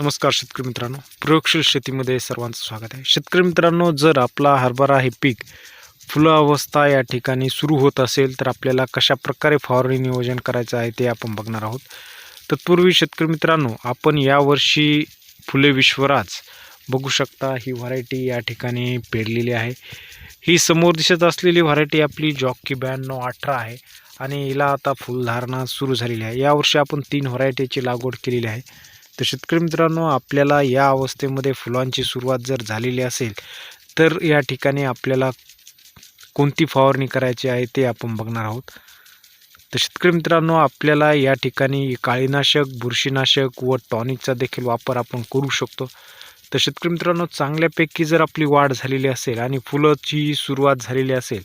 नमस्कार शेतकरी मित्रांनो. प्रयोगशील शेतीमध्ये सर्वांचं स्वागत आहे. शेतकरी मित्रांनो जर आपला हरभरा हे पीक फुलं अवस्था या ठिकाणी सुरू होत असेल तर आपल्याला कशा प्रकारे फवारणी नियोजन करायचं आहे ते आपण बघणार आहोत. तत्पूर्वी शेतकरी मित्रांनो आपण यावर्षी फुले विश्वराज बघू शकता. ही व्हरायटी या ठिकाणी पेरलेली आहे. ही समोर दिसत असलेली व्हरायटी आपली जॉकी ब्याण्णव अठरा आहे आणि हिला आता फुलधारणा सुरू झालेली आहे. यावर्षी आपण तीन व्हरायटीची लागवड केलेली आहे. तर शेतकरी मित्रांनो आपल्याला या अवस्थेमध्ये फुलांची सुरुवात जर झालेली असेल तर या ठिकाणी आपल्याला कोणती फवारणी करायची आहे ते आपण बघणार आहोत. तर शेतकरी मित्रांनो आपल्याला या ठिकाणी काळीनाशक बुरशीनाशक व टॉनिकचा देखील वापर आपण करू शकतो. तर शेतकरी मित्रांनो चांगल्यापैकी जर आपली वाढ झालेली असेल आणि फुलाची सुरुवात झालेली असेल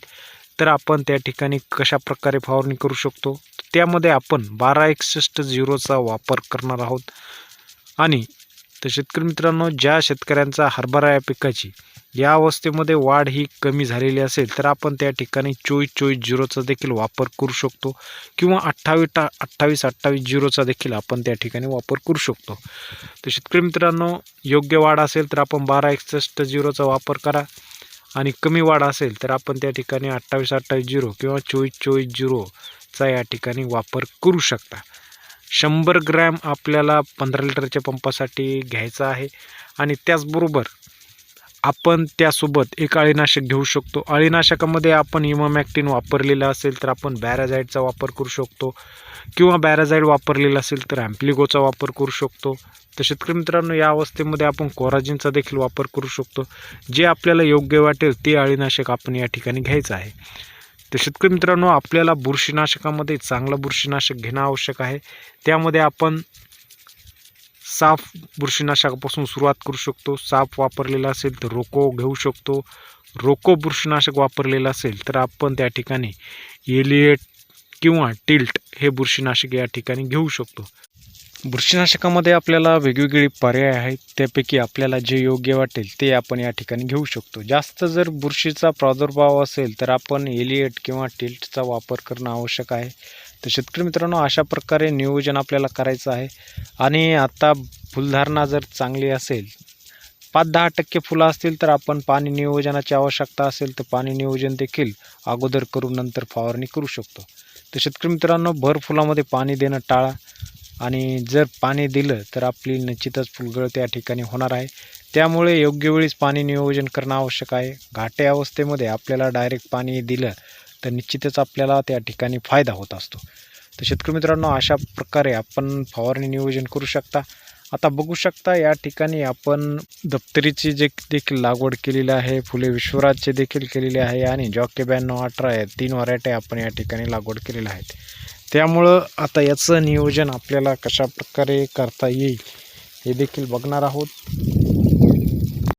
तर आपण त्या ठिकाणी कशा प्रकारे फवारणी करू शकतो? त्यामध्ये आपण बारा एकसष्ट झिरोचा वापर करणार आहोत. आणि तर शेतकरी मित्रांनो ज्या शेतकऱ्यांचा हरभरा या पिकाची या अवस्थेमध्ये वाढ ही कमी झालेली असेल तर आपण त्या ठिकाणी चोवीस चोवीस झिरोचा देखील वापर करू शकतो किंवा अठ्ठावीस टा अठ्ठावीस अठ्ठावीस झिरोचा देखील आपण त्या ठिकाणी वापर करू शकतो. तर शेतकरी मित्रांनो योग्य वाढ असेल तर आपण बारा एकसष्ट झिरोचा वापर करा आणि कमी वाढ असेल तर आपण त्या ठिकाणी अठ्ठावीस अठ्ठावीस झिरो किंवा चोवीस चोवीस झिरोचा या ठिकाणी वापर करू शकता. शंभर ग्रॅम आपल्याला पंधरा लिटरच्या पंपासाठी घ्यायचा आहे. आणि त्याचबरोबर आपण त्यासोबत एक अळीनाशक घेऊ शकतो. अळीनाशकामध्ये आपण इमामॅक्टिन वापरलेलं असेल तर आपण बॅराझाईडचा वापर करू शकतो. किंवा बॅराझाईड वापरलेला असेल तर ॲम्प्लिगोचा वापर करू शकतो. तर शेतकरी मित्रांनो या अवस्थेमध्ये आपण कोराजिनचा देखील वापर करू शकतो. जे आपल्याला योग्य वाटेल ते अळीनाशक आपण या ठिकाणी घ्यायचं आहे. तर शेतकरी मित्रांनो आपल्याला बुरशीनाशकामध्ये चांगलं बुरशीनाशक घेणं आवश्यक आहे. त्यामध्ये आपण साफ बुरशीनाशकापासून सुरुवात करू शकतो. साफ वापरलेला असेल तर रोको घेऊ शकतो. रोको बुरशीनाशक वापरलेलं असेल तर आपण त्या ठिकाणी एलिएट किंवा टिल्ट हे बुरशीनाशक या ठिकाणी घेऊ शकतो. बुरशीनाशकामध्ये आपल्याला वेगवेगळे पर्याय आहेत. त्यापैकी आपल्याला जे योग्य वाटेल ते आपण या ठिकाणी घेऊ शकतो. जास्त जर बुरशीचा प्रादुर्भाव असेल तर आपण एलिएट किंवा टिल्टचा वापर करणं आवश्यक आहे. तर शेतकरी मित्रांनो अशा प्रकारे नियोजन आपल्याला करायचं आहे. आणि आता फुलधारणा जर चांगली असेल पाच दहा टक्के फुलं असतील तर आपण पाणी नियोजनाची आवश्यकता असेल तर पाणी नियोजन देखील अगोदर करून नंतर फवारणी करू शकतो. तर शेतकरी मित्रांनो भर फुलामध्ये पाणी देणं टाळा. आणि जर पाणी दिलं तर आपली निश्चितच फुलगळ त्या ठिकाणी होणार आहे. त्यामुळे योग्य वेळीच पाणी नियोजन करणं आवश्यक आहे. घाटे अवस्थेमध्ये आपल्याला डायरेक्ट पाणी दिलं तर निश्चितच आपल्याला त्या ठिकाणी फायदा होत असतो. तर शेतकरी मित्रांनो अशा प्रकारे आपण फवारणी नियोजन करू शकता. आता बघू शकता या ठिकाणी आपण दप्तरीची जे देखील लागवड केलेली आहे फुले विश्वराजचे देखील केलेले आहे आणि जॉके ब्याण्णव अठरा आहे तीन व्हरायटी आपण या ठिकाणी लागवड केलेल्या आहेत. त्यामुळं आता याचं नियोजन आपल्याला कशा प्रकारे करता येईल हे देखील बघणार आहोत.